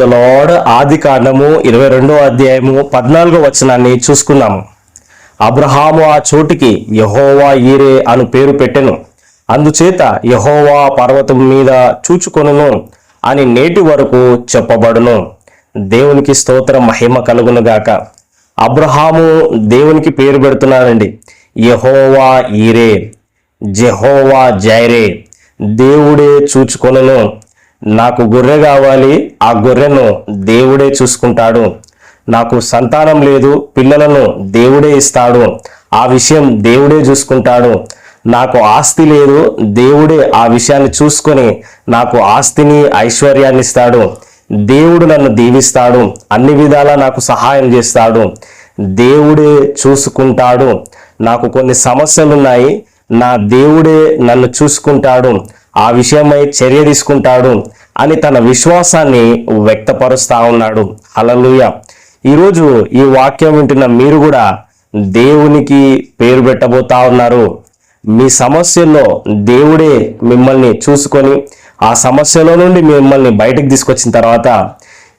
Lord ఆది కాండము ఇరవై రెండో అధ్యాయము పద్నాలుగో వచనాన్ని చూసుకున్నాము. అబ్రహాము ఆ చోటికి యహోవా ఈరే అను పేరు పెట్టెను. అందుచేత యహోవా పర్వతం మీద చూచుకొనును అని నేటి వరకు చెప్పబడును. దేవునికి స్తోత్ర మహిమ కలుగునుగాక అబ్రహాము దేవునికి పేరు పెడుతున్నాడండి. యహోవా ఈరే జెహోవా జైరే దేవుడే చూచుకొనును. నాకు గొర్రె కావాలి ఆ గొర్రెను దేవుడే చూసుకుంటాడు. నాకు సంతానం లేదు పిల్లలను దేవుడే ఇస్తాడు. ఆ విషయం దేవుడే చూసుకుంటాడు. నాకు ఆస్తి లేదు దేవుడే ఆ విషయాన్ని చూసుకొని నాకు ఆస్తిని ఐశ్వర్యాన్ని ఇస్తాడు. దేవుడు నన్ను దీవిస్తాడు. అన్ని విధాలా నాకు సహాయం చేస్తాడు. దేవుడే చూసుకుంటాడు. నాకు కొన్ని సమస్యలు ఉన్నాయి నా దేవుడే నన్ను చూసుకుంటాడు. ఆ విషయమై చర్య తీసుకుంటాడు అని తన విశ్వాసాన్ని వ్యక్తపరుస్తా ఉన్నాడు. అలలుయ ఈరోజు ఈ వాక్యం వింటున్న మీరు కూడా దేవునికి పేరు పెట్టబోతా ఉన్నారు. మీ సమస్యల్లో దేవుడే మిమ్మల్ని చూసుకొని ఆ సమస్యలో నుండి మిమ్మల్ని బయటకు తీసుకొచ్చిన తర్వాత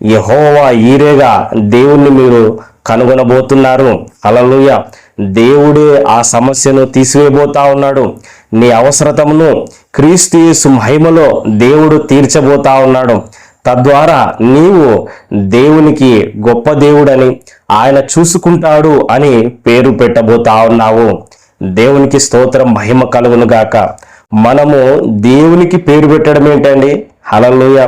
యహోవా ఈరేగా దేవుణ్ణి మీరు కనుగొనబోతున్నారు. అలలుయ దేవుడే ఆ సమస్యను తీసివేయబోతా ఉన్నాడు. నీ అవసరతమును క్రీస్తు మహిమలో దేవుడు తీర్చబోతా ఉన్నాడు. తద్వారా నీవు దేవునికి గొప్ప దేవుడని ఆయన చూసుకుంటాడు అని పేరు పెట్టబోతా ఉన్నావు. దేవునికి స్తోత్రం మహిమ కలుగును గాక. మనము దేవునికి పేరు పెట్టడం ఏంటండి? హలలుయ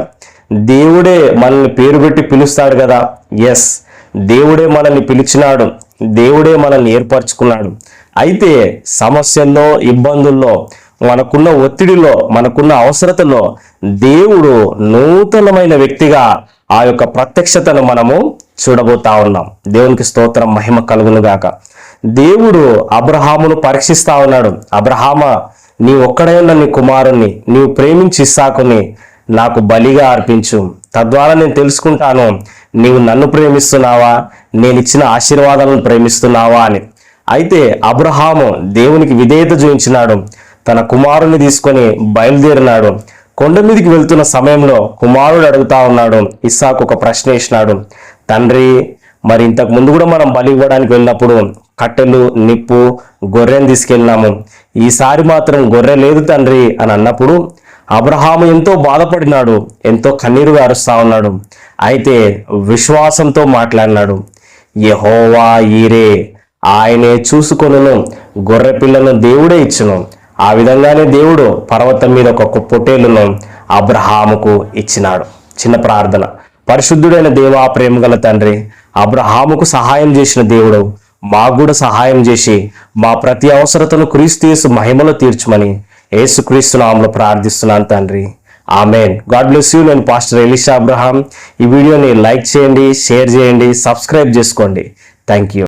దేవుడే మనల్ని పేరు పెట్టి పిలుస్తాడు కదా? ఎస్ దేవుడే మనల్ని పిలిచినాడు. దేవుడే మనల్ని ఏర్పరచుకున్నాడు. అయితే సమస్యల్లో ఇబ్బందుల్లో మనకున్న ఒత్తిడిలో మనకున్న అవసరతలో దేవుడు నూతనమైన వ్యక్తిగా ఆ యొక్క ప్రత్యక్షతను మనము చూడబోతా ఉన్నాం. దేవునికి స్తోత్రం మహిమ కలుగును గాక దేవుడు అబ్రహామును పరీక్షిస్తా ఉన్నాడు. అబ్రహామ నీ ఒక్కడే ఉన్న నీ కుమారుణ్ణి నీవు ప్రేమించి ఇస్సాకుని నాకు బలిగా అర్పించు. తద్వారా నేను తెలుసుకుంటాను నీవు నన్ను ప్రేమిస్తున్నావా? నేను ఇచ్చిన ఆశీర్వాదాలను ప్రేమిస్తున్నావా అని. అయితే అబ్రహాము దేవునికి విధేయత చూపించినాడు తన కుమారుని తీసుకొని బయలుదేరినాడు. కొండ మీదకి వెళ్తున్న సమయంలో కుమారుడు అడుగుతా ఉన్నాడు. ఇస్సాకు ఒక ప్రశ్న వేసినాడు. తండ్రి మరి ఇంతకు ముందు కూడా మనం బలి ఇవ్వడానికి వెళ్ళినప్పుడు కట్టెలు నిప్పు గొర్రెను తీసుకెళ్ళినాము. ఈసారి మాత్రం గొర్రె లేదు తండ్రి అని అన్నప్పుడు అబ్రహాము ఎంతో బాధపడినాడు. ఎంతో కన్నీరు గారుస్తా ఉన్నాడు. అయితే విశ్వాసంతో మాట్లాడినాడు. యహోవా ఈరే ఆయనే చూసుకొనును. గొర్రె పిల్లను దేవుడే ఇచ్చును. ఆ విధంగానే దేవుడు పర్వతం మీద ఒక పొటేలును అబ్రహాముకు ఇచ్చినాడు. చిన్న ప్రార్థన. పరిశుద్ధుడైన దేవా ప్రేమ గల తండ్రి అబ్రహాముకు సహాయం చేసిన దేవుడు మాకు కూడా సహాయం చేసి మా ప్రతి అవసరతను క్రీస్తు మహిమలో తీర్చమని యేసుక్రీస్తు నామలో ప్రార్థిస్తున్నాను తండ్రి. ఆమెన్. God bless you. నేను పాస్టర్ ఎలిషా అబ్రహాం. ఈ వీడియోని లైక్ చేయండి షేర్ చేయండి సబ్స్క్రైబ్ చేసుకోండి. Thank you